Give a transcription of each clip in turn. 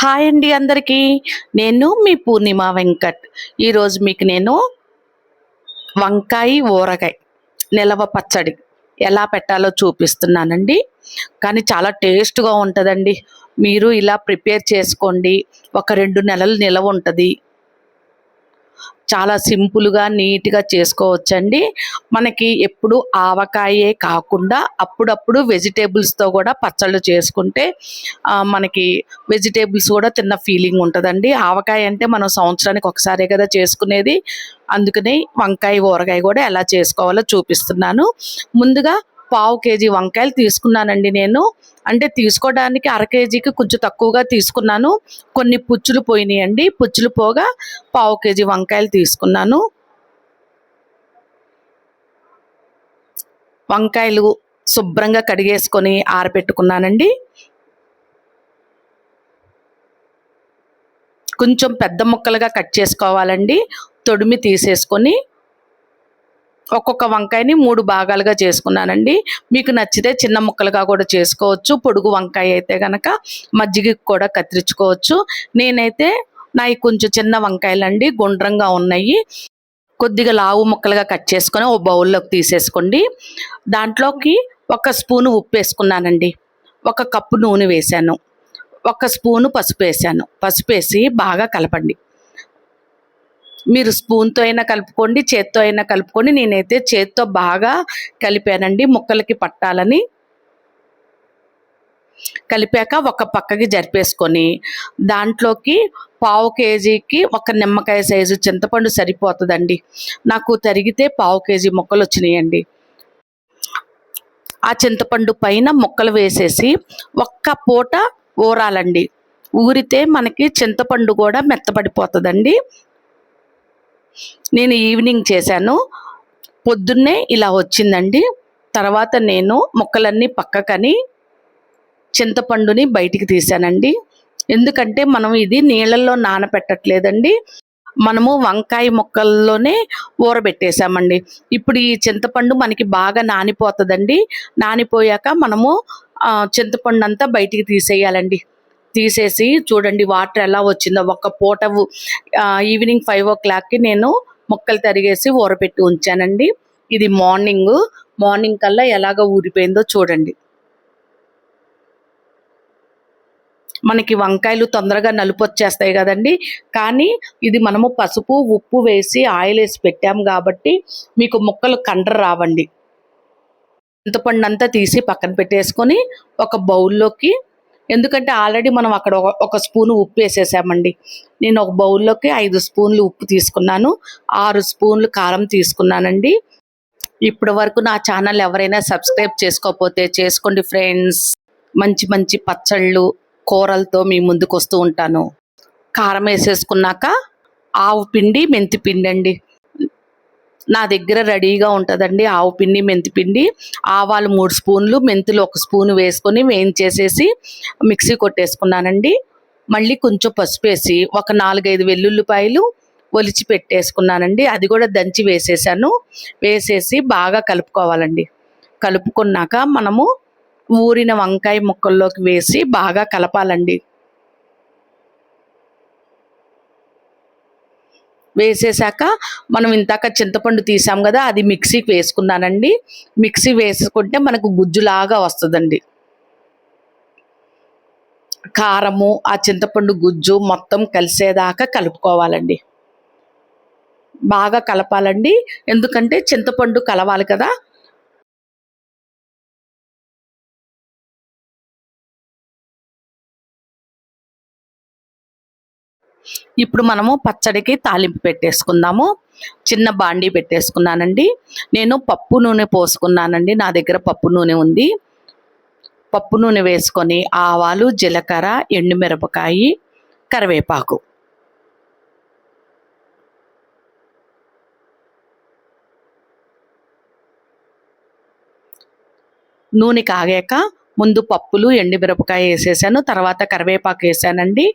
Hi అండి అందరికీ. నేను మీ పూర్ణిమ వెంకట్. ఈరోజు మీకు నేను వంకాయ ఊరగాయ నిలవ పచ్చడి ఎలా పెట్టాలో చూపిస్తున్నానండి. కానీ చాలా టేస్ట్గా ఉంటుందండి. మీరు ఇలా ప్రిపేర్ చేసుకోండి. ఒక రెండు నెలలు నిలవ ఉంటుంది. చాలా సింపుల్గా నీట్గా చేసుకోవచ్చండి. మనకి ఎప్పుడు ఆవకాయే కాకుండా అప్పుడప్పుడు వెజిటేబుల్స్తో కూడా పచ్చళ్ళు చేసుకుంటే మనకి వెజిటేబుల్స్ కూడా తిన్న ఫీలింగ్ ఉంటుందండి. ఆవకాయ అంటే మనం సంవత్సరానికి ఒకసారే కదా చేసుకునేది. అందుకని వంకాయ ఊరగాయ కూడా ఎలా చేసుకోవాలో చూపిస్తున్నాను. ముందుగా పావు కేజీ వంకాయలు తీసుకున్నానండి నేను. అంటే తీసుకోవడానికి అర కేజీకి కొంచెం తక్కువగా తీసుకున్నాను. కొన్ని పుచ్చులు పోయినాయండి. పుచ్చులు పోగా పావు కేజీ వంకాయలు తీసుకున్నాను. వంకాయలు శుభ్రంగా కడిగేసుకొని ఆరబెట్టుకున్నానండి కొంచెం పెద్ద ముక్కలుగా కట్ చేసుకోవాలండి. తొడిమి తీసేసుకొని ఒక్కొక్క వంకాయని మూడు భాగాలుగా చేసుకున్నానండి. మీకు నచ్చితే చిన్న ముక్కలుగా కూడా చేసుకోవచ్చు. పొడుగు వంకాయ అయితే కనుక మజ్జిగకి కూడా కత్తిరించుకోవచ్చు. నేనైతే నాయి కొంచెం చిన్న వంకాయలండి. గుండ్రంగా ఉన్నాయి. కొద్దిగా లావు ముక్కలుగా కట్ చేసుకొని ఓ బౌల్లోకి తీసేసుకోండి. దాంట్లోకి ఒక స్పూను ఉప్పు వేసుకున్నానండి. ఒక కప్పు నూనె వేశాను. ఒక స్పూను పసుపు వేసాను పసుపు వేసి బాగా కలపండి. మీరు స్పూన్తో అయినా కలుపుకోండి చేత్తో అయినా కలుపుకోండి. నేనైతే చేత్తో బాగా కలిపానండి. ముక్కలకి పట్టాలని. కలిపాక ఒక పక్కకి జరిపేసుకొని దాంట్లోకి పావు కేజీకి ఒక నిమ్మకాయ సైజు చింతపండు సరిపోతుందండి. నాకు తరిగితే పావు కేజీ ముక్కలు వచ్చినాయండి. ఆ చింతపండు పైన ముక్కలు వేసేసి ఒక్క పూట ఊరాలండి. ఊరితే మనకి చింతపండు కూడా మెత్తపడిపోతుందండి నేను ఈవినింగ్ చేశాను. పొద్దున్నే ఇలా వచ్చిందండి. తర్వాత నేను మొక్కలన్నీ పక్కకని చింతపండుని బయటికి తీసానండి ఎందుకంటే మనం ఇది నీళ్ళల్లో నానపెట్టట్లేదండి. మనము వంకాయ ముక్కల్లోనే ఊరబెట్టేసామండి ఇప్పుడు ఈ చింతపండు మనకి బాగా నానిపోతుందండి. నానిపోయాక మనము చింతపండు అంతా బయటికి తీసేయాలండి. తీసేసి చూడండి వాటర్ ఎలా వచ్చిందో. ఒక పూట ఈవినింగ్ ఫైవ్ ఓ క్లాక్కి నేను ముక్కలు తరిగేసి ఊరపెట్టి ఉంచానండి. ఇది మార్నింగ్. మార్నింగ్ కల్లా ఎలాగ ఊరిపోయిందో చూడండి. మనకి వంకాయలు తొందరగా నలుపు వచ్చేస్తాయి కదండి. కానీ ఇది మనము పసుపు ఉప్పు వేసి ఆయిల్ వేసి పెట్టాం కాబట్టి మీకు ముక్కలు కండ్ర రావండి. చింతపండు అంతా తీసి పక్కన పెట్టేసుకొని ఒక బౌల్లోకి ఎందుకంటే ఆల్రెడీ మనం అక్కడ ఒక- స్పూన్ ఉప్పు వేసేసామండి. నేను ఒక బౌల్లోకి ఐదు స్పూన్లు ఉప్పు తీసుకున్నాను. ఆరు స్పూన్లు కారం తీసుకున్నానండి. ఇప్పటి వరకు నా ఛానల్ ఎవరైనా సబ్స్క్రైబ్ చేసుకోకపోతే చేసుకోండి ఫ్రెండ్స్. మంచి మంచి పచ్చళ్ళు కూరలతో మీ ముందుకు వస్తూ ఉంటాను. కారం వేసేసుకున్నాక ఆవు పిండి మెంతి పిండి అండి నా దగ్గర రెడీగా ఉంటుందండి ఆవు పిండి మెంతి పిండి. ఆవాలు మూడు స్పూన్లు మెంతులు ఒక స్పూన్ వేసుకొని వేయించేసేసి మిక్సీ కొట్టేసుకున్నానండి. మళ్ళీ కొంచెం పసుపు వేసి ఒక నాలుగైదు వెల్లుల్లిపాయలు ఒలిచి పెట్టేసుకున్నానండి. అది కూడా దంచి వేసేసాను. వేసేసి బాగా కలుపుకోవాలండి. కలుపుకున్నాక మనము ఊరిన వంకాయ ముక్కల్లోకి వేసి బాగా కలపాలండి. వేసేసాక మనం ఇంతాక చింతపండు తీసాం కదా అది మిక్సీకి వేసుకున్నానండి. మిక్సీ వేసుకుంటే మనకు గుజ్జులాగా వస్తుందండి. కారము ఆ చింతపండు గుజ్జు మొత్తం కలిసేదాకా కలుపుకోవాలండి. బాగా కలపాలండి. ఎందుకంటే చింతపండు కలవాలి కదా ఇప్పుడు మనము పచ్చడికి తాలింపు పెట్టేసుకుందాము. చిన్న బాండీ పెట్టేసుకున్నానండి. నేను పప్పు నూనె పోసుకున్నానండి. నా దగ్గర పప్పు నూనె ఉంది. పప్పు నూనె వేసుకొని ఆవాలు జీలకర్ర ఎండుమిరపకాయి కరివేపాకు. నూనె కాగాక ముందు పప్పులు ఎండుమిరపకాయ వేసేసాను. తర్వాత కరివేపాకు వేసానండి.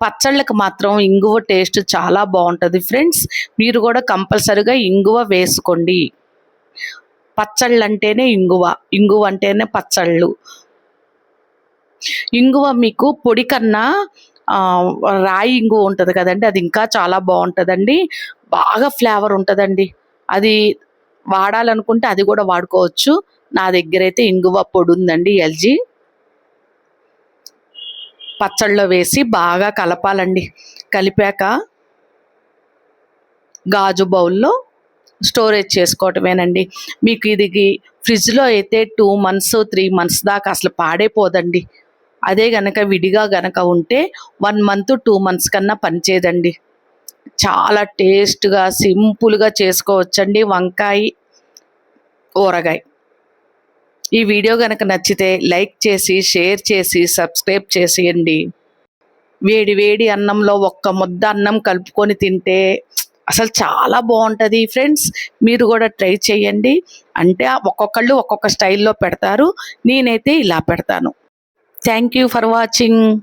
పచ్చళ్ళకి మాత్రం ఇంగువ టేస్ట్ చాలా బాగుంటుంది. ఫ్రెండ్స్ మీరు కూడా కంపల్సరిగా ఇంగువ వేసుకోండి. పచ్చళ్ళు అంటేనే ఇంగువ ఇంగువ అంటేనే పచ్చళ్ళు. ఇంగువ మీకు పొడి కన్నా రాయి ఇంగువ ఉంటుంది కదండి అది ఇంకా చాలా బాగుంటుందండి. బాగా ఫ్లేవర్ ఉంటుందండి. అది వాడాలనుకుంటే అది కూడా వాడుకోవచ్చు. నా దగ్గర అయితే ఇంగువ పొడి ఉందండి ఎల్జీ. పచ్చళ్ళలో వేసి బాగా కలపాలండి. కలిపాక గాజు బౌల్లో స్టోరేజ్ చేసుకోవటమేనండి. మీకు ఇది ఫ్రిడ్జ్లో అయితే టూ మంత్స్ త్రీ మంత్స్ దాకా అసలు పాడైపోదండి అదే గనక విడిగా గనక ఉంటే వన్ మంత్ టూ మంత్స్ కన్నా పనిచేయదండి. చాలా టేస్ట్గా సింపుల్గా చేసుకోవచ్చండి వంకాయ ఊరగాయ. ఈ వీడియో కనుక నచ్చితే లైక్ చేసి షేర్ చేసి సబ్స్క్రైబ్ చేసేయండి. వేడి వేడి అన్నంలో ఒక్క ముద్ద అన్నం కలుపుకొని తింటే అసలు చాలా బాగుంటుంది ఫ్రెండ్స్. మీరు కూడా ట్రై చేయండి. అంటే ఒక్కొక్కళ్ళు ఒక్కొక్క స్టైల్లో పెడతారు. నేనైతే ఇలా పెడతాను. Thank you for watching.